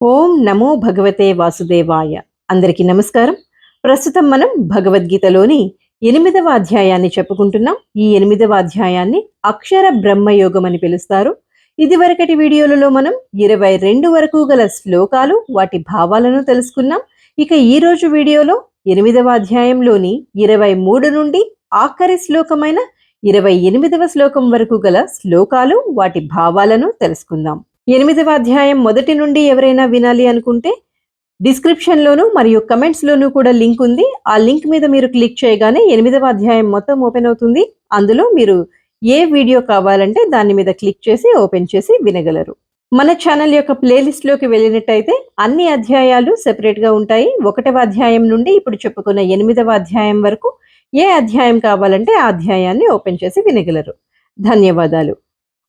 ఓం నమో భగవతే వాసుదేవాయ. అందరికీ నమస్కారం. ప్రస్తుతం మనం భగవద్గీతలోని ఎనిమిదవ అధ్యాయాన్ని చెప్పుకుంటున్నాం. ఈ ఎనిమిదవ అధ్యాయాన్ని అక్షర బ్రహ్మయోగం అని పిలుస్తారు. ఇదివరకటి వీడియోలలో మనం ఇరవై రెండు వరకు గల శ్లోకాలు వాటి భావాలను తెలుసుకున్నాం. ఇక ఈ రోజు వీడియోలో ఎనిమిదవ అధ్యాయంలోని ఇరవై మూడు నుండి ఆఖరి శ్లోకమైన ఇరవై ఎనిమిదవ శ్లోకం వరకు గల శ్లోకాలు వాటి భావాలను తెలుసుకుందాం. ఎనిమిదవ అధ్యాయం మొదటి నుండి ఎవరైనా వినాలి అనుకుంటే డిస్క్రిప్షన్లోను మరియు కమెంట్స్లోను కూడా లింక్ ఉంది. ఆ లింక్ మీద మీరు క్లిక్ చేయగానే ఎనిమిదవ అధ్యాయం మొత్తం ఓపెన్ అవుతుంది. అందులో మీరు ఏ వీడియో కావాలంటే దాని మీద క్లిక్ చేసి ఓపెన్ చేసి వినగలరు. మన ఛానల్ యొక్క ప్లేలిస్ట్లోకి వెళ్ళినట్టయితే అన్ని అధ్యాయాలు సెపరేట్గా ఉంటాయి. ఒకటవ అధ్యాయం నుండి ఇప్పుడు చెప్పుకున్న ఎనిమిదవ అధ్యాయం వరకు ఏ అధ్యాయం కావాలంటే ఆ అధ్యాయాన్ని ఓపెన్ చేసి వినగలరు. ధన్యవాదాలు.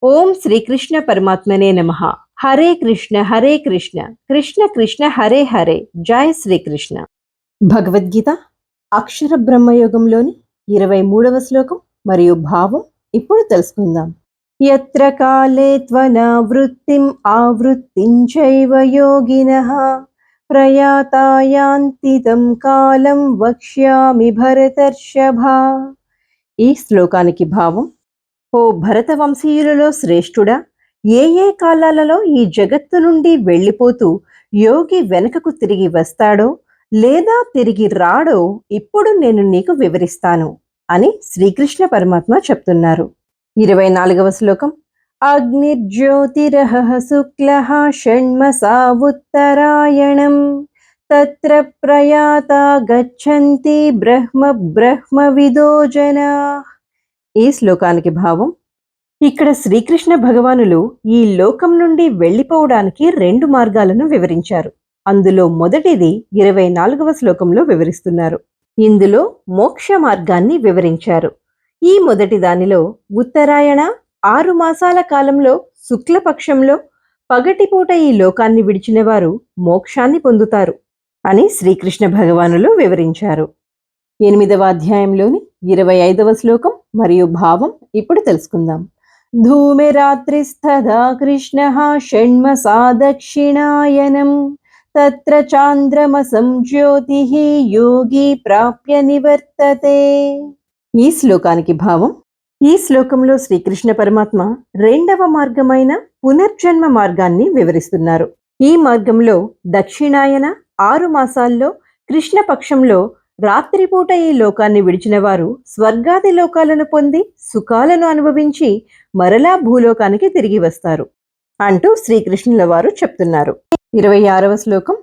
ఓం శ్రీకృష్ణ పరమాత్మనే నమ. హరే కృష్ణ హరే కృష్ణ. కృష్ణ కృష్ణ హరే హరే. జయ శ్రీకృష్ణ భగవద్గీత అక్షర బ్రహ్మయోగంలోని ఇరవై మూడవ శ్లోకం మరియు భావం ఇప్పుడు తెలుసుకుందాం. ఎత్ర కాలే త్వనావృత్తిం ఆవృత్తిం ఆవృత్తించైవ యోగిన. ప్రయాతాయాంతితం కాలం వక్ష్యామి భరతర్షభ. ఈ శ్లోకానికి భావం ఓ భరత వంశీయులలో శ్రేష్ఠుడా ఏ ఏ కాలాలలో ఈ జగత్తు నుండి వెళ్ళిపోతూ యోగి వెనుకకు తిరిగి వస్తాడో లేదా తిరిగి రాడో ఇప్పుడు నేను నీకు వివరిస్తాను అని శ్రీకృష్ణ పరమాత్మ చెప్తున్నారు. ఇరవై నాలుగవ శ్లోకం. అగ్నిర్జ్యోతిరహ శుక్ల షణ్మసా ఉత్తరాయణం తత్ర ప్రయాత గచ్చంతి బ్రహ్మ బ్రహ్మ విదో జనా ఈ శ్లోకానికి భావం ఇక్కడ శ్రీకృష్ణ భగవానులు ఈ లోకం నుండి వెళ్ళిపోవడానికి రెండు మార్గాలను వివరించారు. అందులో మొదటిది ఇరవై నాలుగవ శ్లోకంలో వివరిస్తున్నారు. ఇందులో మోక్ష మార్గాన్ని వివరించారు. ఈ మొదటి దానిలో ఉత్తరాయణ ఆరు మాసాల కాలంలో శుక్లపక్షంలో పగటిపూట ఈ లోకాన్ని విడిచిన వారు మోక్షాన్ని పొందుతారు అని శ్రీకృష్ణ భగవానులు వివరించారు. ఎనిమిదవ అధ్యాయంలోని ఇరవై ఐదవ శ్లోకం మరియు భావం ఇప్పుడు తెలుసుకుందాం. ధూమిరాత్రిస్తదా కృష్ణ షణ్మసా దక్షిణాయనం. తత్ర చాంద్రమసం జ్యోతి యోగి ప్రాప్య నివర్తతే. ఈ శ్లోకానికి భావం ఈ శ్లోకంలో శ్రీకృష్ణ పరమాత్మ రెండవ మార్గమైన పునర్జన్మ మార్గాన్ని వివరిస్తున్నారు. ఈ మార్గంలో దక్షిణాయన ఆరు మాసాల్లో కృష్ణ పక్షంలో రాత్రిపూట ఈ లోకాన్ని విడిచిన వారు స్వర్గాది లోకాలను పొంది సుఖాలను అనుభవించి మరలా భూలోకానికి తిరిగి వస్తారు అంటూ శ్రీకృష్ణుల వారు చెప్తున్నారు. ఇరవై ఆరవ శ్లోకం.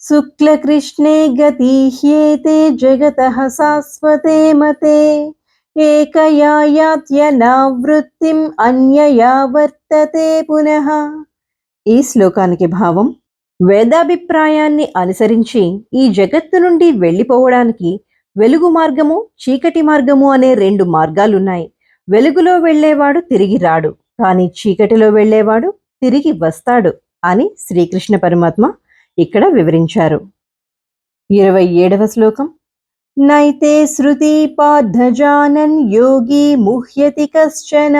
శుక్ల కృష్ణే గతీహ్యేతే జగత శాశ్వతే మతే ఏకయాయాత్యనావృత్తిం అన్యయా వర్తతే పునః. ఈ శ్లోకానికి భావం వేదాభిప్రాయాన్ని అనుసరించి ఈ జగత్తు నుండి వెళ్ళిపోవడానికి వెలుగు మార్గము చీకటి మార్గము అనే రెండు మార్గాలున్నాయి. వెలుగులో వెళ్ళేవాడు తిరిగి రాడు కానీ చీకటిలో వెళ్ళేవాడు తిరిగి వస్తాడు అని శ్రీకృష్ణ పరమాత్మ ఇక్కడ వివరించారు. ఇరవై ఏడవ శ్లోకం. నైతే శృతి పార్థజానన్ యోగి ముహ్యతి కశ్చన.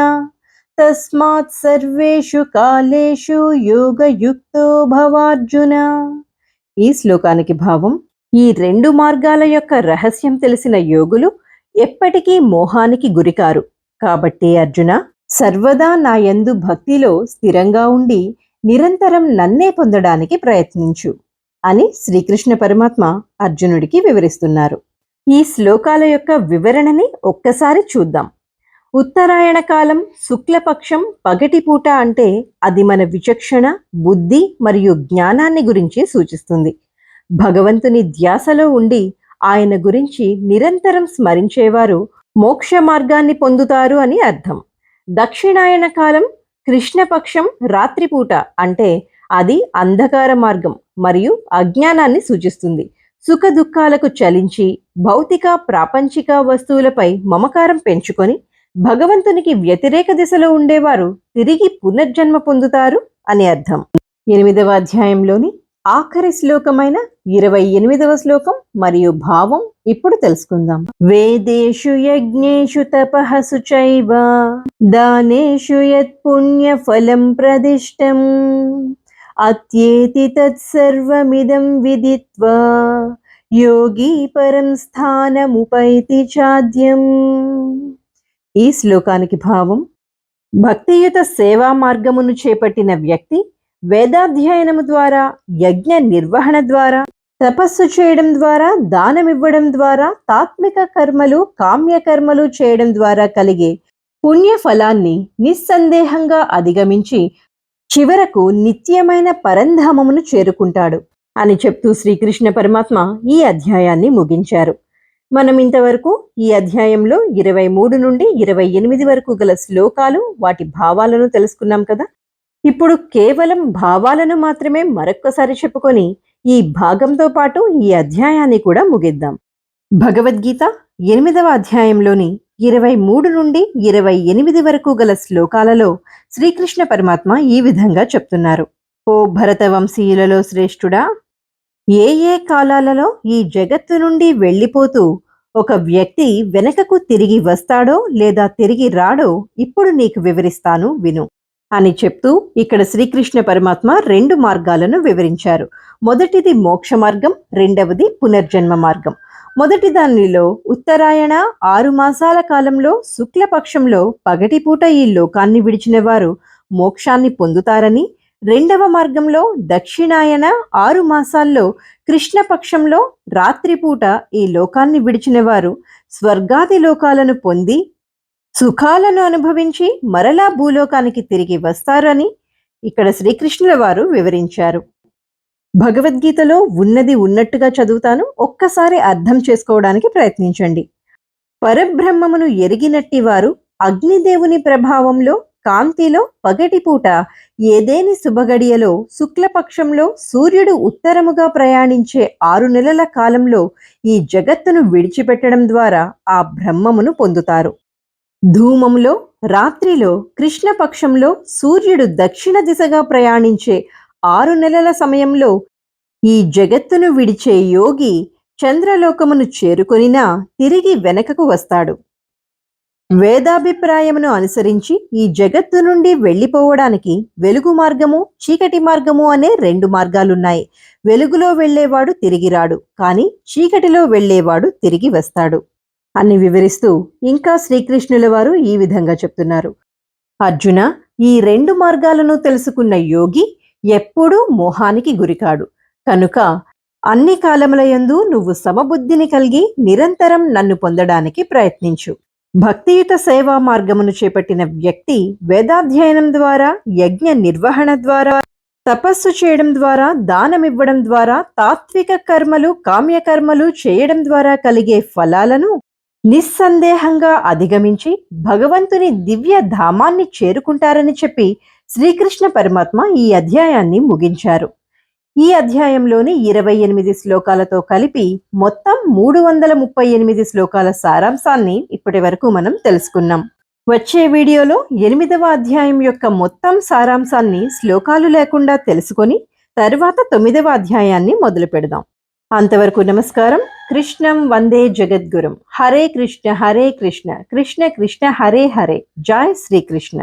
తస్మాత్ సర్వేషు కాలేషు యోగయుక్తో భవార్జున ఈ శ్లోకానికి భావం ఈ రెండు మార్గాల యొక్క రహస్యం తెలిసిన యోగులు ఎప్పటికీ మోహానికి గురికారు. కాబట్టి అర్జున సర్వదా నా యందు భక్తిలో స్థిరంగా ఉండి నిరంతరం నన్నే పొందడానికి ప్రయత్నించు అని శ్రీకృష్ణ పరమాత్మ అర్జునుడికి వివరిస్తున్నారు. ఈ శ్లోకాల యొక్క వివరణని ఒక్కసారి చూద్దాం. ఉత్తరాయణ కాలం శుక్లపక్షం పగటిపూట అంటే అది మన విచక్షణ బుద్ధి మరియు జ్ఞానాన్ని గురించి సూచిస్తుంది. భగవంతుని ధ్యాసలో ఉండి ఆయన గురించి నిరంతరం స్మరించేవారు మోక్ష మార్గాన్ని పొందుతారు అని అర్థం. దక్షిణాయన కాలం కృష్ణపక్షం రాత్రిపూట అంటే అది అంధకార మార్గం మరియు అజ్ఞానాన్ని సూచిస్తుంది. సుఖ దుఃఖాలకు చలించి భౌతిక ప్రాపంచిక వస్తువులపై మమకారం పెంచుకొని భగవంతునికి వ్యతిరేక దిశలో ఉండేవారు తిరిగి పునర్జన్మ పొందుతారు అని అర్థం. ఎనిమిదవ అధ్యాయంలోని ఆఖరి శ్లోకమైన ఇరవై ఎనిమిదవ శ్లోకం మరియు భావం ఇప్పుడు తెలుసుకుందాం. వేదేషు యజ్ఞేషు తపహసు చైవ దానేషు యత్ పుణ్య ఫలం ప్రదిష్టం అత్యేతి తత్సర్వమిదం విదిత్వా యోగి పరం స్థానముపైతి చాద్యం. ఈ శ్లోకానికి భావం భక్తియుత సేవా మార్గమును చేపట్టిన వ్యక్తి వేదాధ్యయనము ద్వారా యజ్ఞ నిర్వహణ ద్వారా తపస్సు చేయడం ద్వారా దానమివ్వడం ద్వారా తాత్మిక కర్మలు కామ్య కర్మలు చేయడం ద్వారా కలిగే పుణ్య ఫలాన్ని నిస్సందేహంగా అధిగమించి చివరకు నిత్యమైన పరంధామమును చేరుకుంటాడు అని చెప్తూ శ్రీకృష్ణ పరమాత్మ ఈ అధ్యాయాన్ని ముగించారు. మనం ఇంతవరకు ఈ అధ్యాయంలో ఇరవై మూడు నుండి ఇరవై ఎనిమిది వరకు గల శ్లోకాలు వాటి భావాలను తెలుసుకున్నాం కదా? ఇప్పుడు కేవలం భావాలను మాత్రమే మరొక్కసారి చెప్పుకొని ఈ భాగంతో పాటు ఈ అధ్యాయాన్ని కూడా ముగిద్దాం. భగవద్గీత ఎనిమిదవ అధ్యాయంలోని ఇరవై మూడు నుండి ఇరవై ఎనిమిది వరకు గల శ్లోకాలలో శ్రీకృష్ణ పరమాత్మ ఈ విధంగా చెప్తున్నారు. ఓ భరత వంశీయులలో శ్రేష్ఠుడా ఏ ఏ కాలాలలో ఈ జగత్తు నుండి వెళ్ళిపోతూ ఒక వ్యక్తి వెనకకు తిరిగి వస్తాడో లేదా తిరిగి రాడో ఇప్పుడు నీకు వివరిస్తాను విను. అని చెప్తూ ఇక్కడ శ్రీకృష్ణ పరమాత్మ రెండు మార్గాలను వివరించారు. మొదటిది మోక్ష మార్గం రెండవది పునర్జన్మ మార్గం. మొదటి దానిలో ఉత్తరాయణ ఆరు మాసాల కాలంలో శుక్లపక్షంలో పగటిపూట ఈ లోకాన్ని విడిచిన వారు మోక్షాన్ని పొందుతారని రెండవ మార్గంలో దక్షిణాయన ఆరు మాసాల్లో కృష్ణపక్షంలో రాత్రిపూట ఈ లోకాన్ని విడిచిన వారు స్వర్గాది లోకాలను పొంది సుఖాలను అనుభవించి మరలా భూలోకానికి తిరిగి వస్తారని ఇక్కడ శ్రీకృష్ణుల వారు వివరించారు. భగవద్గీతలో ఉన్నది ఉన్నట్టుగా చదువుతాను ఒక్కసారి అర్థం చేసుకోవడానికి ప్రయత్నించండి. పరబ్రహ్మమును ఎరిగినట్టి వారు అగ్నిదేవుని ప్రభావంలో కాంతిలో పగటిపూట ఏదేని శుభగడియలో శుక్లపక్షంలో సూర్యుడు ఉత్తరముగా ప్రయాణించే ఆరు నెలల కాలంలో ఈ జగత్తును విడిచిపెట్టడం ద్వారా ఆ బ్రహ్మమును పొందుతారు. ధూమంలో రాత్రిలో కృష్ణపక్షంలో సూర్యుడు దక్షిణ దిశగా ప్రయాణించే ఆరు నెలల సమయంలో ఈ జగత్తును విడిచే యోగి చంద్రలోకమును చేరుకొనినా తిరిగి వెనకకు వస్తాడు. వేదాభిప్రాయమును అనుసరించి ఈ జగత్తు నుండి వెళ్ళిపోవడానికి వెలుగు మార్గము చీకటి మార్గము అనే రెండు మార్గాలున్నాయి. వెలుగులో వెళ్ళేవాడు తిరిగి రాడు కానీ చీకటిలో వెళ్ళేవాడు తిరిగి వస్తాడు. అని వివరిస్తూ ఇంకా శ్రీకృష్ణుల వారు ఈ విధంగా చెప్తున్నారు. అర్జున ఈ రెండు మార్గాలను తెలుసుకున్న యోగి ఎప్పుడూ మోహానికి గురికాడు. కనుక అన్ని కాలములయందు నువ్వు సమబుద్ధిని కలిగి నిరంతరం నన్ను పొందడానికి ప్రయత్నించు. భక్తియుత సేవా మార్గమును చేపట్టిన వ్యక్తి వేదాధ్యయనం ద్వారా యజ్ఞ నిర్వహణ ద్వారా తపస్సు చేయడం ద్వారా దానమివ్వడం ద్వారా తాత్విక కర్మలు కామ్యకర్మలు చేయడం ద్వారా కలిగే ఫలాలను నిస్సందేహంగా అధిగమించి భగవంతుని దివ్య ధామాన్ని చేరుకుంటారని చెప్పి శ్రీకృష్ణ పరమాత్మ ఈ అధ్యాయాన్ని ముగించారు. ఈ అధ్యాయంలోని ఇరవై ఎనిమిది శ్లోకాలతో కలిపి మొత్తం మూడు వందల ముప్పై ఎనిమిది శ్లోకాల సారాంశాన్ని ఇప్పటి వరకు మనం తెలుసుకున్నాం. వచ్చే వీడియోలో ఎనిమిదవ అధ్యాయం యొక్క మొత్తం సారాంశాన్ని శ్లోకాలు లేకుండా తెలుసుకొని తర్వాత తొమ్మిదవ అధ్యాయాన్ని మొదలు పెడదాం. అంతవరకు నమస్కారం. కృష్ణం వందే జగద్గురం. హరే కృష్ణ హరే కృష్ణ. కృష్ణ కృష్ణ హరే హరే. జాయ్ శ్రీకృష్ణ.